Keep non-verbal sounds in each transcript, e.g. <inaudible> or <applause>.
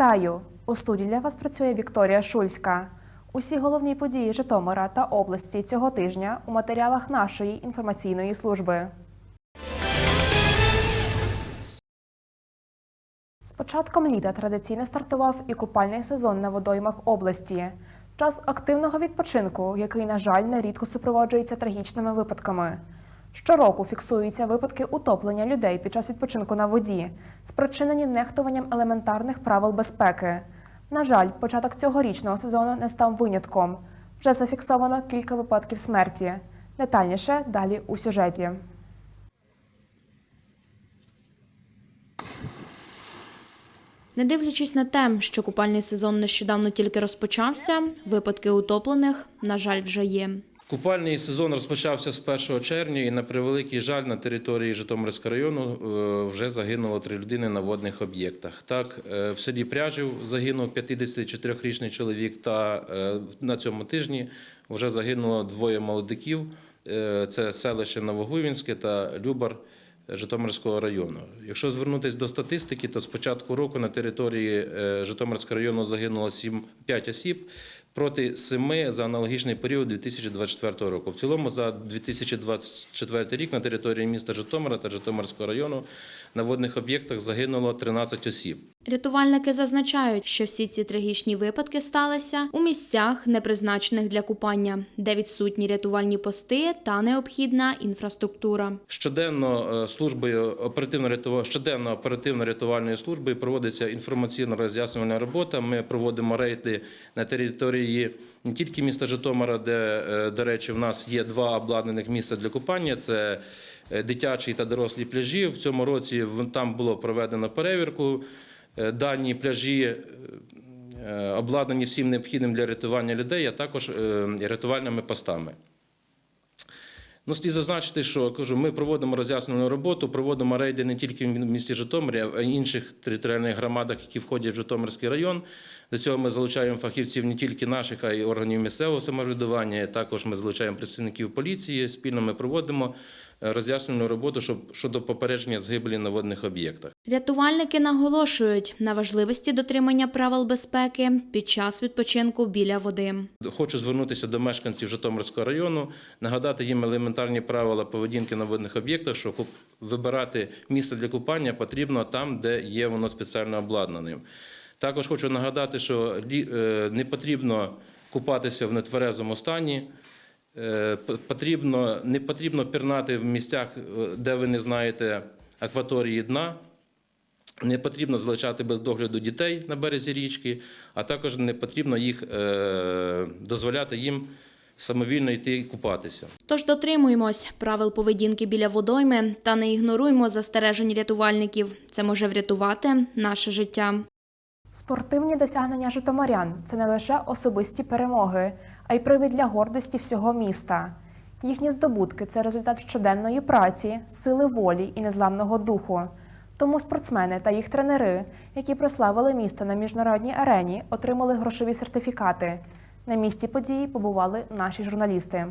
Вітаю! У студії для вас працює Вікторія Шульська. Усі головні події Житомира та області цього тижня у матеріалах нашої інформаційної служби. З початком літа традиційно стартував і купальний сезон на водоймах області. Час активного відпочинку, який, на жаль, нерідко супроводжується трагічними випадками. Щороку фіксуються випадки утоплення людей під час відпочинку на воді, спричинені нехтуванням елементарних правил безпеки. На жаль, початок цьогорічного сезону не став винятком. Вже зафіксовано кілька випадків смерті. Детальніше далі у сюжеті. Не дивлячись на те, що купальний сезон нещодавно тільки розпочався, випадки утоплених, на жаль, вже є. Купальний сезон розпочався з 1 червня, і на превеликий жаль на території Житомирського району е, вже загинуло три людини на водних об'єктах. Так, е, в селі Пряжів загинув 54-річний чоловік, та е, на цьому тижні вже загинуло двоє молодиків. Це селище Новогуйвінське та Любар. Житомирського району. Якщо звернутися до статистики, то з початку року на території е, Житомирського району загинуло 7, 5 осіб проти 7 за аналогічний період 2024 року. В цілому за 2024 рік на території міста Житомира та Житомирського району на водних об'єктах загинуло 13 осіб. Рятувальники зазначають, що всі ці трагічні випадки сталися у місцях, не призначених для купання, де відсутні рятувальні пости та необхідна інфраструктура. Щоденно е, службою оперативно щоденно оперативно рятувальної служби проводиться інформаційно роз'яснювальна робота. Ми проводимо рейди на території не тільки міста Житомира, де, е, до речі, в нас є два обладнаних місця для купання. Це дитячі та дорослі пляжі. В цьому році там було проведено перевірку. Е, Дані пляжі е, обладнані всім необхідним для рятування людей, а також е, рятувальними постами. Ну, слід зазначити, що кажу, ми проводимо роз'яснену роботу, проводимо рейди не тільки в місті Житомирі, а й інших територіальних громадах, які входять в Житомирський район. До цього ми залучаємо фахівців не тільки наших, а й органів місцевого самоврядування. Також ми залучаємо представників поліції. Спільно ми проводимо е, роз'яснену роботу щодо попередження згибелі на водних об'єктах. Рятувальники наголошують на важливості дотримання правил безпеки під час відпочинку біля води. Хочу звернутися до мешканців Житомирського району, нагадати їм елементарні правила поведінки на водних об'єктах, що вибирати місце для купання потрібно там, де є воно спеціально обладнаним. Також хочу нагадати, що е, не потрібно купатися в нетверезому стані. Е, Потрібно, не потрібно пірнати в місцях, е, де ви не знаєте акваторії дна. Не потрібно залишати без догляду дітей на березі річки, а також не потрібно їх дозволяти їм самовільно йти і купатися. Тож дотримуємось правил поведінки біля водойми та не ігноруймо застережень рятувальників. Це може врятувати наше життя. Спортивні досягнення житомирян це не лише особисті перемоги, а й привід для гордості всього міста. Їхні здобутки це результат щоденної праці, сили волі і незламного духу. Тому спортсмени та їх тренери, які прославили місто на міжнародній арені, отримали грошові сертифікати. На місці події побували наші журналісти.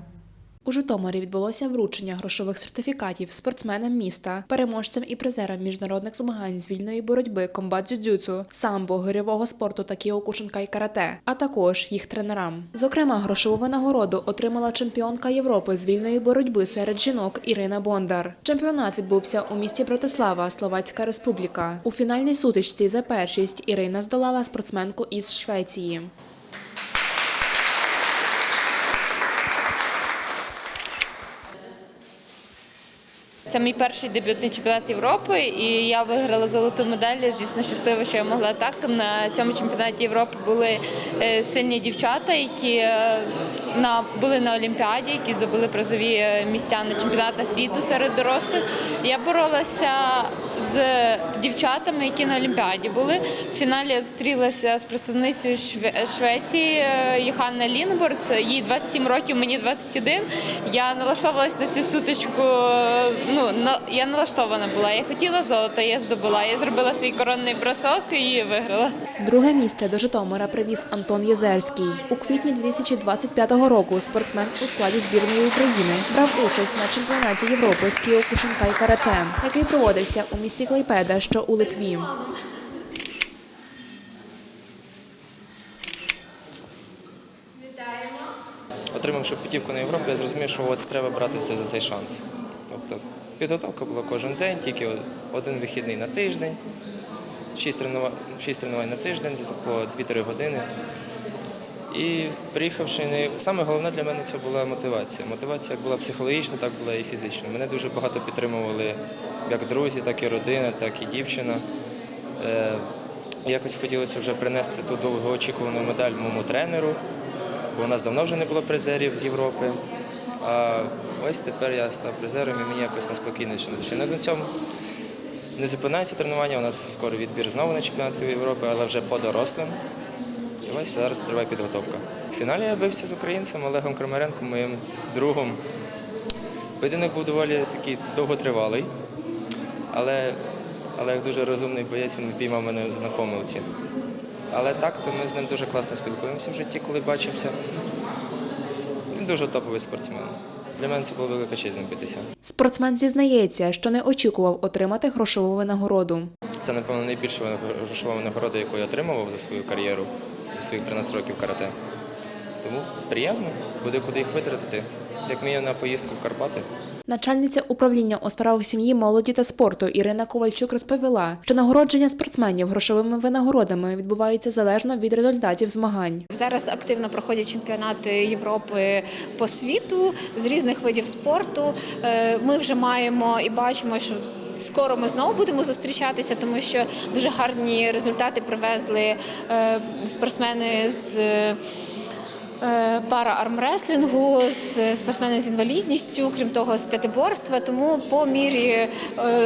У Житомирі відбулося вручення грошових сертифікатів спортсменам міста, переможцям і призерам міжнародних змагань з вільної боротьби, комбат дзюдзюцу, самбо, гирьового спорту та кіокушинка і карате, а також їх тренерам. Зокрема, грошову винагороду отримала чемпіонка Європи з вільної боротьби серед жінок Ірина Бондар. Чемпіонат відбувся у місті Братислава, Словацька Республіка. У фінальній сутичці за першість Ірина здолала спортсменку із Швеції. Це мій перший дебютний чемпіонат Європи, і я виграла золоту медаль. Звісно, щаслива, що я могла так. На цьому чемпіонаті Європи були е, сильні дівчата, які е, на були на Олімпіаді, які здобули призові е, місця на чемпіонатах світу серед дорослих. Я боролася з дівчатами, які на Олімпіаді були. В фіналі я зустрілася з представницею Швеції Йоханна Лінгборд. Їй 27 років, мені 21. Я налаштовувалася на цю сутичку ну на я налаштована була. Я хотіла золото, я здобула. Я зробила свій коронний бросок і виграла. Друге місце до Житомира привіз Антон Єзерський. У квітні 2025 року спортсмен у складі збірної України брав участь на чемпіонаті Європи з Кіокушенка і карате, який проводився у місті Клейпеда, що у Литві. Отримавши путівку на Європу, я зрозумів, що ось треба братися за цей шанс. Підготовка була кожен день, тільки один вихідний на тиждень, шість тренувань, шість тренувань на тиждень по 2-3 години. І приїхавши, не саме головне для мене це була мотивація. Мотивація як була психологічна, так була і фізична. Мене дуже багато підтримували як друзі, так і родина, так і дівчина. Е, якось хотілося вже принести ту довгоочікувану медаль моєму тренеру, бо у нас давно вже не було призерів з Європи. А ось тепер я став призером і мені якось неспокійніше на душі. На цьому не зупинається тренування. У нас скоро відбір знову на чемпіонати Європи, але вже по дорослим. І ось зараз триває підготовка. В фіналі я бився з українцем Олегом Крамаренком, моїм другом. Поєдинок був доволі такий довготривалий, але Олег дуже розумний боєць, він піймав мене на помилці. Але так, то ми з ним дуже класно спілкуємося в житті, коли бачимося. Він дуже топовий спортсмен. Для мене це було велика честь знаходитися. Спортсмен зізнається, що не очікував отримати грошову винагороду. Це, напевно, найбільша грошова нагорода, яку я отримував за свою кар'єру, за своїх 13 років карате. Тому приємно, буде куди їх витратити. Як мінімум на поїздку в Карпати. Начальниця управління у справах сім'ї, молоді та спорту Ірина Ковальчук розповіла, що нагородження спортсменів грошовими винагородами відбувається залежно від результатів змагань. Зараз активно проходять чемпіонати Європи по світу з різних видів спорту. Е, Ми вже маємо і бачимо, що скоро ми знову будемо зустрічатися, тому що дуже гарні результати привезли е, спортсмени з. Е, Пара армреслінгу, з спортсмени з інвалідністю, крім того, з п'ятиборства. Тому по мірі е,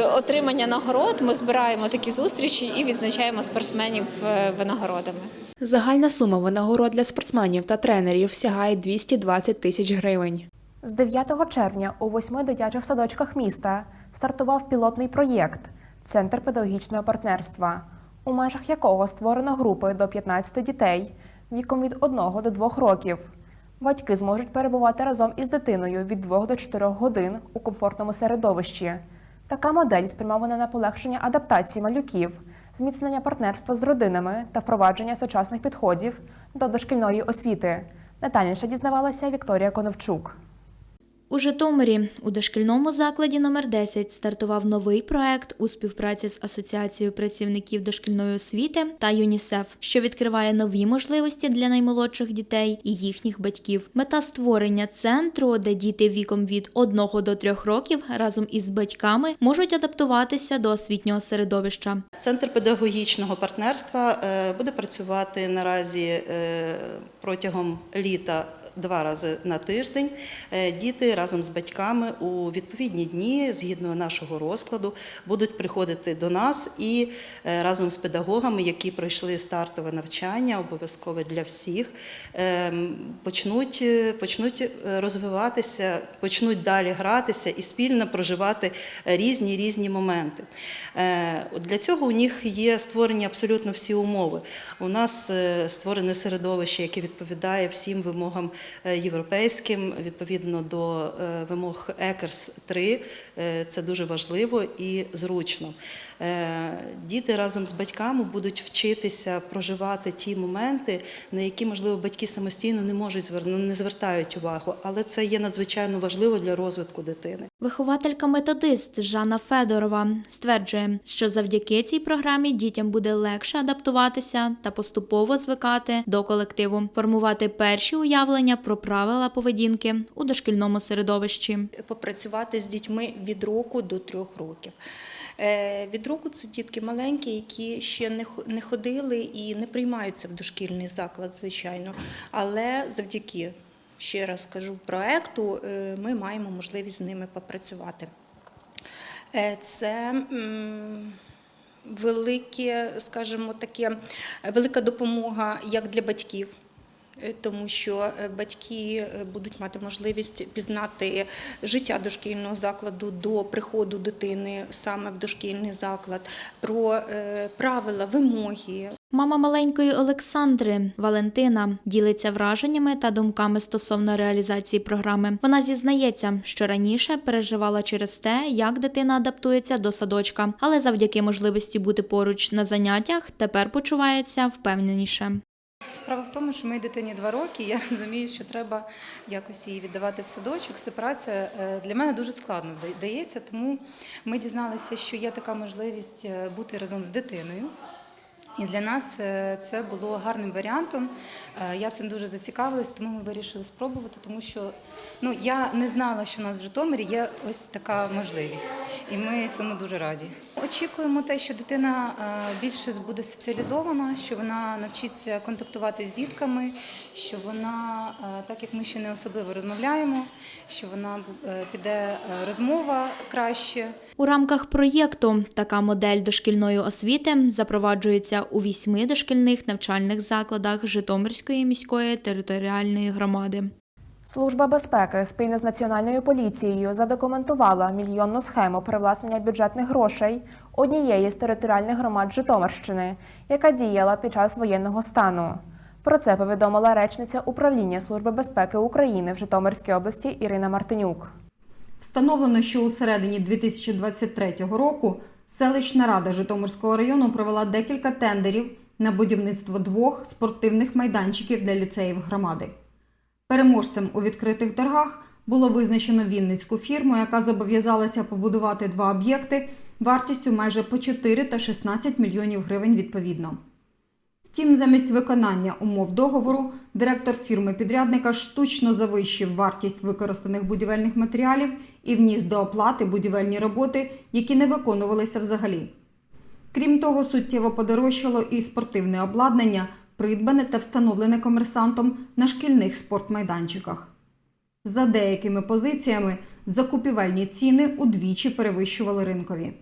отримання нагород ми збираємо такі зустрічі і відзначаємо спортсменів е, винагородами. Загальна сума винагород для спортсменів та тренерів сягає 220 тисяч гривень. З 9 червня у восьми дитячих садочках міста стартував пілотний проєкт Центр педагогічного партнерства, у межах якого створено групи до 15 дітей віком від 1 до 2 років. Батьки зможуть перебувати разом із дитиною від 2 до 4 годин у комфортному середовищі. Така модель спрямована на полегшення адаптації малюків, зміцнення партнерства з родинами та впровадження сучасних підходів до дошкільної освіти. Детальніше дізнавалася Вікторія Коновчук. У Житомирі у дошкільному закладі номер 10 стартував новий проект у співпраці з Асоціацією працівників дошкільної освіти та ЮНІСЕФ, що відкриває нові можливості для наймолодших дітей і їхніх батьків. Мета створення центру, де діти віком від 1 до 3 років разом із батьками можуть адаптуватися до освітнього середовища. Центр педагогічного партнерства е, буде працювати наразі е, протягом літа. Два рази на тиждень Е, діти разом з батьками у відповідні дні, згідно нашого розкладу, будуть приходити до нас і е, разом з педагогами, які пройшли стартове навчання, обов'язкове для всіх, е, почнуть, е, почнуть розвиватися, почнуть далі гратися і спільно проживати різні різні моменти. Для цього у них є створені абсолютно всі умови. У нас створене середовище, яке відповідає всім вимогам європейським, відповідно до е, вимог ЕКРС 3. Е, Це дуже важливо і зручно. Е, Діти разом з батьками будуть вчитися проживати ті моменти, на які, можливо, батьки самостійно не можуть звер- ну, не звертають увагу, але це є надзвичайно важливо для розвитку дитини. Вихователька-методист Жанна Федорова стверджує, що завдяки цій програмі дітям буде легше адаптуватися та поступово звикати до колективу, формувати перші уявлення про правила поведінки у дошкільному середовищі. попрацювати з дітьми від року до трьох років. Е, Від року це дітки маленькі, які ще не хо- ходили і не приймаються в дошкільний заклад, звичайно. Але завдяки, ще раз кажу, проекту е, ми маємо можливість з ними попрацювати. Е, Це велике, скажімо таке, велика допомога як для батьків. Е, Тому що е, батьки е, будуть мати можливість пізнати життя дошкільного закладу до приходу дитини саме в дошкільний заклад, про правила, вимоги, Мама маленької Олександри Валентина ділиться враженнями та думками стосовно реалізації програми. Вона зізнається, що раніше переживала через те, як дитина адаптується до садочка, але завдяки можливості бути поруч на заняттях тепер почувається впевненіше. Справа в тому, що моїй дитині два роки. Я <laughs> розумію, що треба якось її віддавати в садочок. Це праця для мене дуже складно дається, тому ми дізналися, що є така можливість е, бути разом з дитиною. І для нас е, це було гарним варіантом. Е, Я цим дуже зацікавилась, тому ми вирішили спробувати, тому що ну, я не знала, що в нас в Житомирі є ось така можливість, і ми цьому дуже раді. Очікуємо те, що дитина е, більше буде соціалізована, що вона навчиться контактувати з дітками, що вона, так як ми ще не особливо розмовляємо, що вона піде розмова краще. У рамках проєкту така модель дошкільної освіти запроваджується у вісьми дошкільних навчальних закладах Житомирської міської територіальної громади. Служба безпеки спільно з національною поліцією задокументувала мільйонну схему привласнення бюджетних грошей однієї з територіальних громад Житомирщини, яка діяла під час воєнного стану. Про це повідомила речниця управління Служби безпеки України в Житомирській області Ірина Мартинюк. Встановлено, що у середині 2023 року селищна рада Житомирського району провела декілька тендерів на будівництво двох спортивних майданчиків для ліцеїв громади. Переможцем у відкритих торгах було визначено вінницьку фірму, яка зобов'язалася побудувати два об'єкти вартістю майже по 4 та 16 мільйонів гривень відповідно. Втім, замість виконання умов договору, директор фірми-підрядника штучно завищив вартість використаних будівельних матеріалів і вніс до оплати будівельні роботи, які не виконувалися взагалі. Крім того, суттєво подорожчало і спортивне обладнання, придбане та встановлене комерсантом на шкільних спортмайданчиках. За деякими позиціями закупівельні ціни удвічі перевищували ринкові.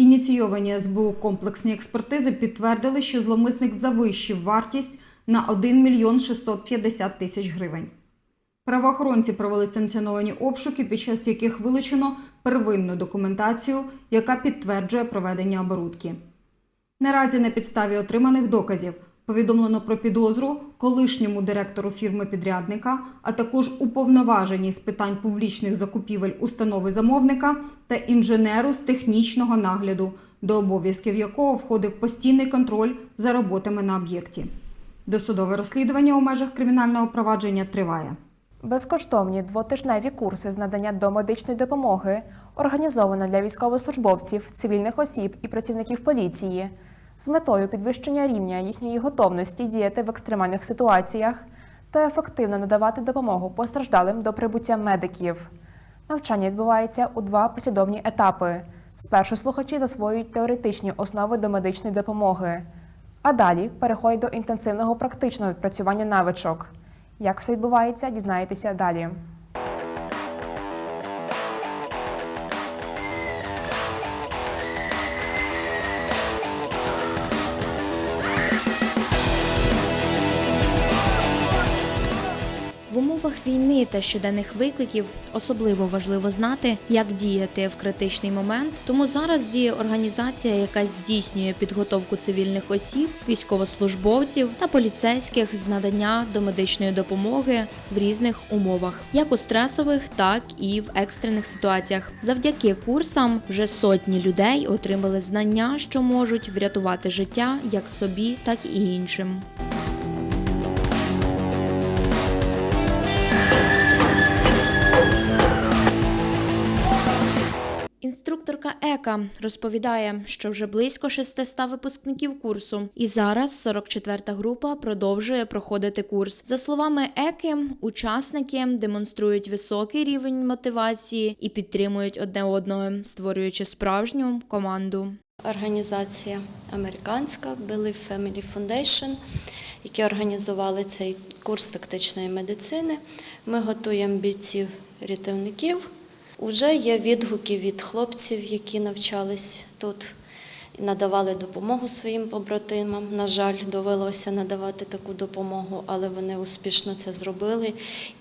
Ініційовані СБУ комплексні експертизи підтвердили, що зловмисник завищив вартість на 1 мільйон 650 тисяч гривень. Правоохоронці провели санкціоновані обшуки, під час яких вилучено первинну документацію, яка підтверджує проведення оборудки. Наразі на підставі отриманих доказів повідомлено про підозру колишньому директору фірми-підрядника, а також уповноваженій з питань публічних закупівель установи замовника та інженеру з технічного нагляду, до обов'язків якого входив постійний контроль за роботами на об'єкті. Досудове розслідування у межах кримінального провадження триває. Безкоштовні двотижневі курси з надання домедичної допомоги організовано для військовослужбовців, цивільних осіб і працівників поліції з метою підвищення рівня їхньої готовності діяти в екстремальних ситуаціях та ефективно надавати допомогу постраждалим до прибуття медиків. Навчання відбувається у два послідовні етапи. Спершу слухачі засвоюють теоретичні основи домедичної допомоги, а далі переходять до інтенсивного практичного відпрацювання навичок. Як все відбувається, дізнаєтеся далі. Війни та щоденних викликів особливо важливо знати, як діяти в критичний момент. Тому зараз діє організація, яка здійснює підготовку цивільних осіб, військовослужбовців та поліцейських з надання домедичної допомоги в різних умовах, як у стресових, так і в екстрених ситуаціях. Завдяки курсам вже сотні людей отримали знання, що можуть врятувати життя як собі, так і іншим. Ека розповідає, що вже близько 600 випускників курсу, і зараз 44-та група продовжує проходити курс. За словами Еки, учасники демонструють високий рівень мотивації і підтримують одне одного, створюючи справжню команду. Організація американська Believe Family Foundation, які організували цей курс тактичної медицини. Ми готуємо бійців-рятівників. Уже є відгуки від хлопців, які навчались тут, надавали допомогу своїм побратимам. На жаль, довелося надавати таку допомогу, але вони успішно це зробили.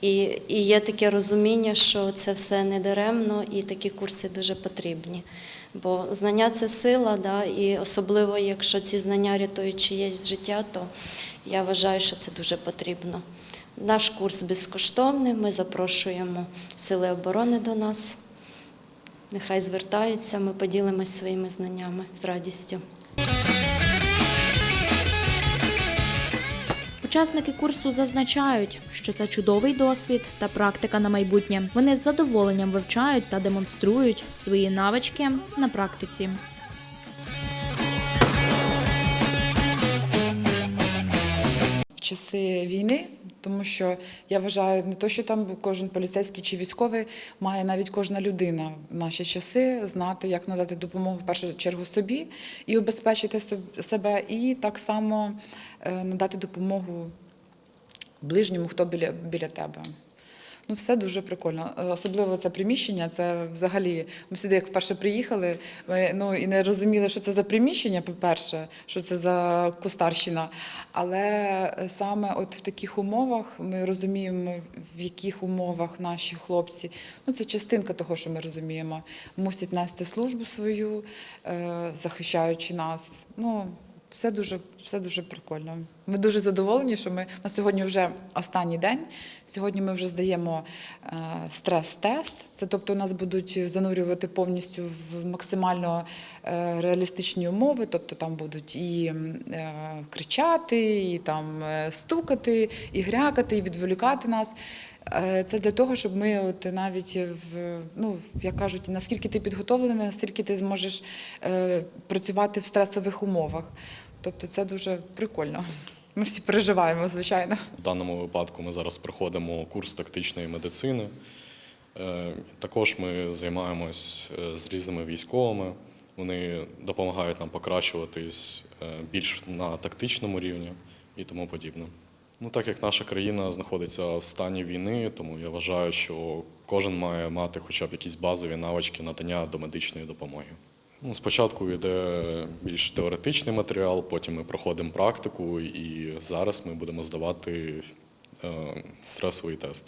І, і є таке розуміння, що це все не даремно, і такі курси дуже потрібні. Бо знання це сила, да, і особливо, якщо ці знання рятують чиєсь життя, то я вважаю, що це дуже потрібно. Наш курс безкоштовний. Ми запрошуємо сили оборони до нас. Нехай звертаються, ми поділимось своїми знаннями з радістю. Учасники курсу зазначають, що це чудовий досвід та практика на майбутнє. Вони з задоволенням вивчають та демонструють свої навички на практиці. Часи війни, тому що я вважаю, не то, що там кожен поліцейський чи військовий має навіть кожна людина в наші часи знати, як надати допомогу в першу чергу собі і обезпечити себе, і так само е, надати допомогу ближньому, хто біля, біля тебе. Ну, все дуже прикольно. Е, Особливо це приміщення. Це взагалі. Ми сюди, як вперше приїхали, ми ну і не розуміли, що це за приміщення, по-перше, що це за кустарщина. Але е, саме от в таких умовах ми розуміємо, в яких умовах наші хлопці. Ну, це частинка того, що ми розуміємо, мусять нести службу свою, е, захищаючи нас. Ну, все дуже, все дуже прикольно. Ми дуже задоволені, що ми на сьогодні вже останній день. Сьогодні ми вже здаємо е, стрес-тест. Це тобто нас будуть занурювати повністю в максимально е, реалістичні умови. Тобто там будуть і е, кричати, і там е, стукати, і грякати, і відволікати нас. Е, Це для того, щоб ми от навіть в ну як кажуть, наскільки ти підготовлений, настільки ти зможеш е, працювати в стресових умовах. Тобто це дуже прикольно. Ми всі переживаємо, звичайно. В даному випадку ми зараз проходимо курс тактичної медицини. Е, Також ми займаємось з різними військовими. Вони допомагають нам покращуватись більш на тактичному рівні і тому подібне. Ну, так як наша країна знаходиться в стані війни, тому я вважаю, що кожен має мати хоча б якісь базові навички надання домедичної допомоги. Ну, спочатку йде більш теоретичний матеріал, потім ми проходимо практику, і зараз ми будемо здавати е, стресовий тест.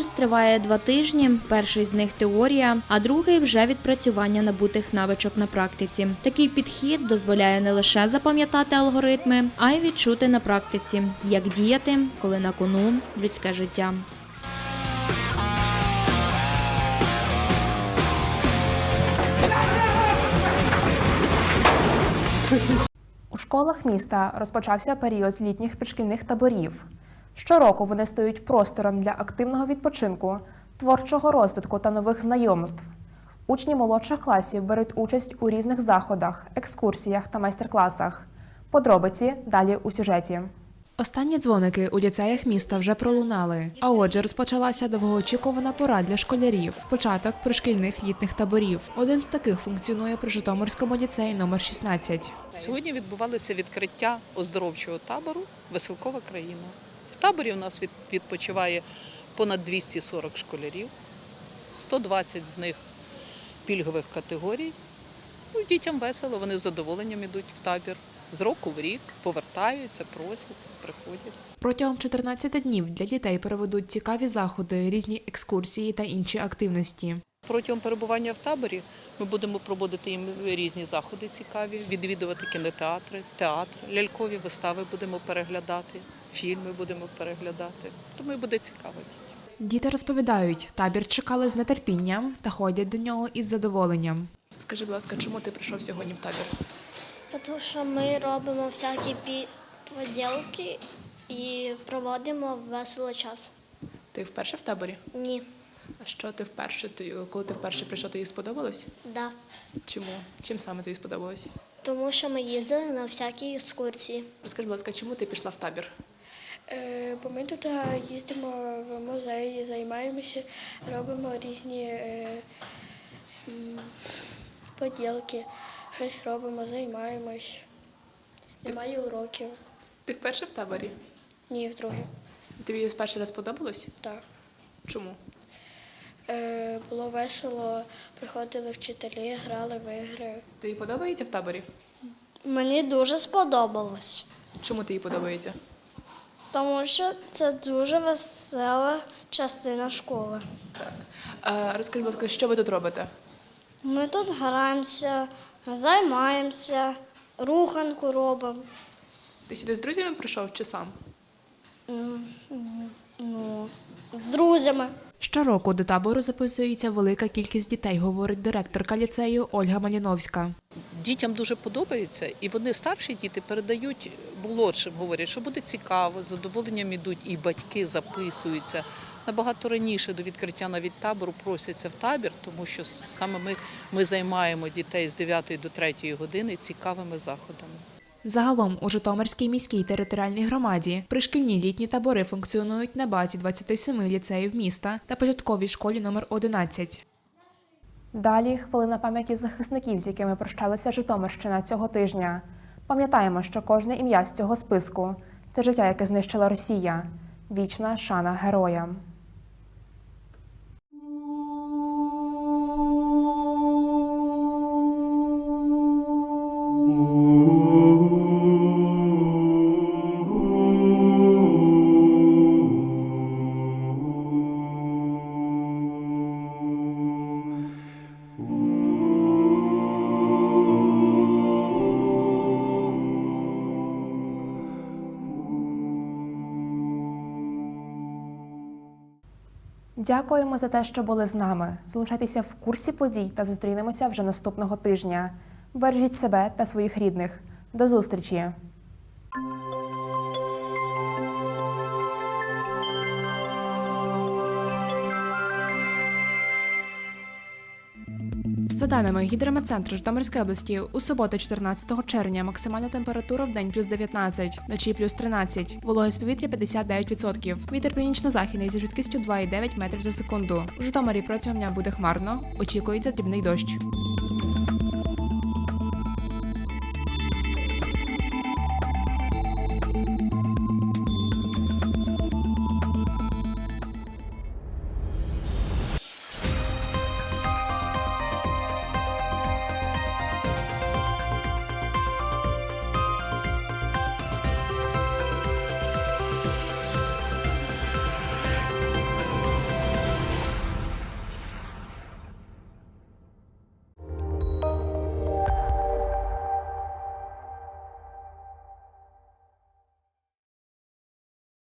Курс триває два тижні. Перший з них теорія, а другий вже відпрацювання набутих навичок на практиці. Такий підхід дозволяє не лише запам'ятати алгоритми, а й відчути на практиці, як діяти, коли на кону людське життя. У школах міста розпочався період літніх підшкільних таборів. Щороку вони стають простором для активного відпочинку, творчого розвитку та нових знайомств. Учні молодших класів беруть участь у різних заходах, екскурсіях та майстер-класах. Подробиці далі у сюжеті. Останні дзвоники у ліцеях міста вже пролунали. А отже, розпочалася довгоочікувана пора для школярів. Початок пришкільних літніх таборів. Один з таких функціонує при Житомирському ліцеї номер 16. Сьогодні відбувалося відкриття оздоровчого табору Веселкова країна. Таборі у нас відпочиває понад 240 школярів, 120 з них пільгових категорій. Ну, дітям весело, вони з задоволенням йдуть в табір. З року в рік повертаються, просяться, приходять. Протягом 14 днів для дітей проведуть цікаві заходи, різні екскурсії та інші активності. Протягом перебування в таборі ми будемо проводити їм різні заходи цікаві, відвідувати кінотеатри, театр, лялькові вистави будемо переглядати, фільми будемо переглядати. Тому і буде цікаво дітям. Діти розповідають, табір чекали з нетерпінням та ходять до нього із задоволенням. Скажи, будь ласка, чому ти прийшов сьогодні в табір? Тому що ми робимо всякі поділки і проводимо весело час. Ти вперше в таборі? Ні, А що ти вперше? Ти, коли ти вперше прийшов, тобі сподобалось? да. Чому? Чим саме тобі сподобалось? Тому що ми їздили на всякі екскурсії. Розкажи, будь ласка, чому ти пішла в табір? Е, бо ми тут їздимо в музеї, займаємося, робимо різні е, поділки, щось робимо, займаємось. Немає уроків. Ти вперше в таборі? Ні, вдруге. Тобі перший раз сподобалось? Так. Чому? Е, було весело, приходили вчителі, грали в ігри. Тобі подобається в таборі? Мені дуже сподобалось, Чому тобі подобається? Тому що це дуже весела частина школи. Так. А, розкажи, будь ласка, що ви тут робите? Ми тут граємося, займаємося, руханку робимо. Ти сюди з друзями прийшов чи сам? Ну, з друзями. Щороку до табору записується велика кількість дітей, говорить директорка ліцею Ольга Маліновська. Дітям дуже подобається, і вони старші діти передають молодшим, говорять, що буде цікаво, з задоволенням ідуть, і батьки записуються. Набагато раніше до відкриття навіть табору просяться в табір, тому що саме ми, ми займаємо дітей з 9 до 3 години цікавими заходами. Загалом у Житомирській міській територіальній громаді пришкільні літні табори функціонують на базі 27 ліцеїв міста та початковій школі номер 11. Далі хвилина пам'яті захисників, з якими прощалася Житомирщина цього тижня. Пам'ятаємо, що кожне ім'я з цього списку це життя, яке знищила Росія. Вічна шана героям. Дякуємо за те, що були з нами. Залишайтеся в курсі подій та зустрінемося вже наступного тижня. Бережіть себе та своїх рідних. До зустрічі! Даними гідрометцентру Житомирської області, у суботу 14 червня максимальна температура в день плюс 19, вночі плюс 13, вологість повітря 59%. Вітер північно-західний зі швидкістю 2,9 метрів за секунду. У Житомирі протягом дня буде хмарно, очікується дрібний дощ.